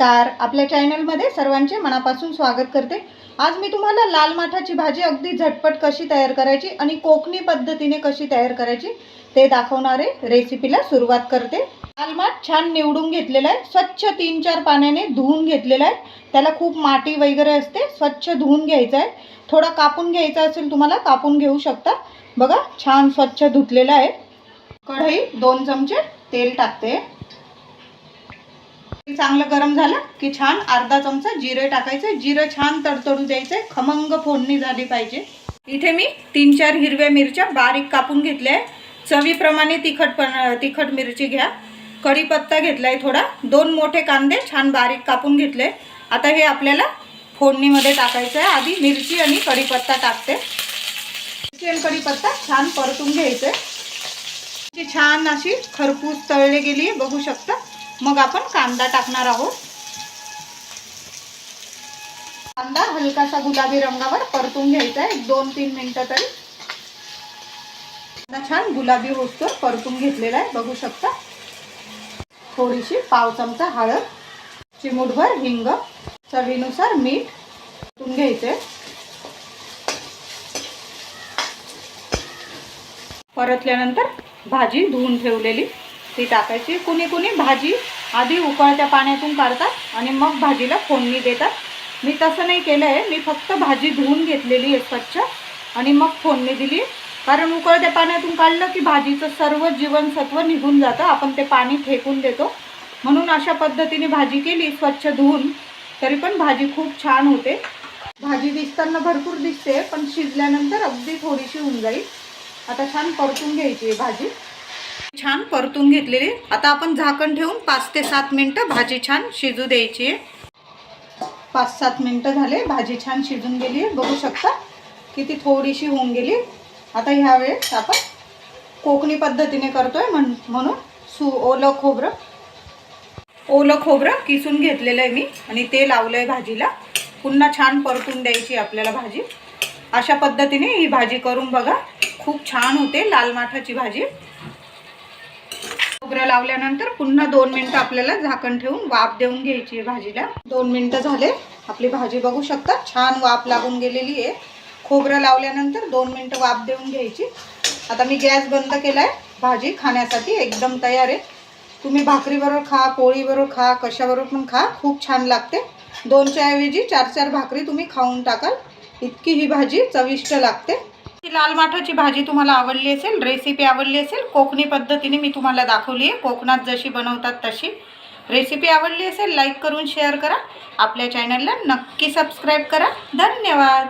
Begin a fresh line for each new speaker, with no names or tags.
नमस्कार. आपल्या चॅनलमध्ये सर्वांचे मनापासून स्वागत करते. आज मी तुम्हाला लाल माठाची भाजी अगदी झटपट कशी तयार करायची आणि कोकणी पद्धतीने कशी तयार करायची ते दाखवणारे रेसिपीला सुरुवात करते. लाल माठ छान निवडून घेतलेला आहे. स्वच्छ तीन चार पाण्याने धुवून घेतलेला आहे. त्याला खूप माती वगैरे असते. स्वच्छ धुवून घ्यायचं आहे. थोडा कापून घ्यायचा असेल तुम्हाला कापून घेऊ शकता. बघा छान स्वच्छ धुतलेला आहे. कढई दोन चमचे तेल टाकते. चांगलं गरम झालं की छान अर्धा चमचा जिरे टाकायचे. जिरं छान तडतडू द्यायचे. खमंग फोडणी झाली पाहिजे. इथे मी तीन चार हिरव्या मिरच्या बारीक कापून घेतल्या आहे चवीप्रमाणे तिखट पण तिखट मिरची घ्या. कढीपत्ता घेतलाय थोडा. दोन मोठे कांदे छान बारीक कापून घेतले. आता हे आपल्याला फोडणीमध्ये टाकायचं आहे आधी मिरची आणि कढीपत्ता टाकते. मिरची आणि कढीपत्ता छान परतून घ्यायचं आहे ती छान अशी खरपूस तळले गेली बघू शकता. मग आपण कांदा टाकणार आहोत. कांदा हलकासा गुलाबी रंगावर परतून घ्यायचा आहे. दोन तीन मिनिटं तरी. कांदा छान गुलाबी होतो परतून घेतलेला आहे. बघू शकता. थोडीशी पाव चमचा हळद चिमूटभर हिंग चवीनुसार मीठ परतून घ्यायचे परतल्यानंतर भाजी धुवून ठेवलेली. ती टाकायची. कुणी कुणी भाजी आधी उकळत्या पाण्यातून काढतात आणि मग भाजीला फोडणी देतात. मी तसं नाही केलं आहे मी फक्त भाजी धुवून घेतलेली आहे स्वच्छ आणि मग फोडणी दिली. कारण उकळत्या पाण्यातून काढलं की भाजीचं सर्व जीवनसत्व निघून जातं. आपण ते पाणी फेकून देतो. म्हणून अशा पद्धतीने भाजी केली स्वच्छ धुवून. तरी पण भाजी खूप छान होते. भाजी दिसताना भरपूर दिसते पण शिजल्यानंतर अगदी थोडीशी होऊन जाईल. आता छान परतून घ्यायची आहे भाजी. छान परतून घेतलेली. आता आपण झाकण ठेवून पाच ते सात मिनटं भाजी छान शिजू द्यायची आहे. पाच सात मिनटं झाले भाजी छान शिजून गेली आहे. बघू शकता किती थोडीशी होऊन गेली. आता ह्या वेळेस आपण कोकणी पद्धतीने करतोय म्हण म्हणून सु ओलं खोबरं. ओलं खोबरं किसून घेतलेलं आहे मी आणि ते लावलं आहे भाजीला. पुन्हा छान परतून द्यायची आपल्याला भाजी. अशा पद्धतीने ही भाजी करून बघा. खूप छान होते लाल माठाची भाजी. खोबरं लावल्यानंतर पुन्हा दोन मिनटं आपल्याला झाकण ठेवून वाफ देऊन घ्यायची आहे भाजीला. दोन मिनटं झाले. आपली भाजी बघू शकता छान वाफ लागून गेलेली आहे. खोबरं लावल्यानंतर दोन मिनटं वाफ देऊन घ्यायची. आता मी गॅस बंद केला आहे भाजी खाण्यासाठी एकदम तयार आहे. तुम्ही भाकरीबरोबर खा पोळीबरोबर खा कशाबरोबर पण खा. खूप छान लागते. दोनच्या ऐवजी चार चार भाकरी तुम्ही खाऊन टाकाल. इतकी ही भाजी चविष्ट लागते. ही लाल माठाची भाजी तुम्हाला आवडली असेल रेसिपी आवडली असेल कोकणी पद्धतीने मी तुम्हाला दाखवली आहे. कोकणात जशी बनवतात तशी रेसिपी आवडली असेल लाईक करून शेअर करा. आपल्या चॅनलला नक्की सबस्क्राईब करा. धन्यवाद.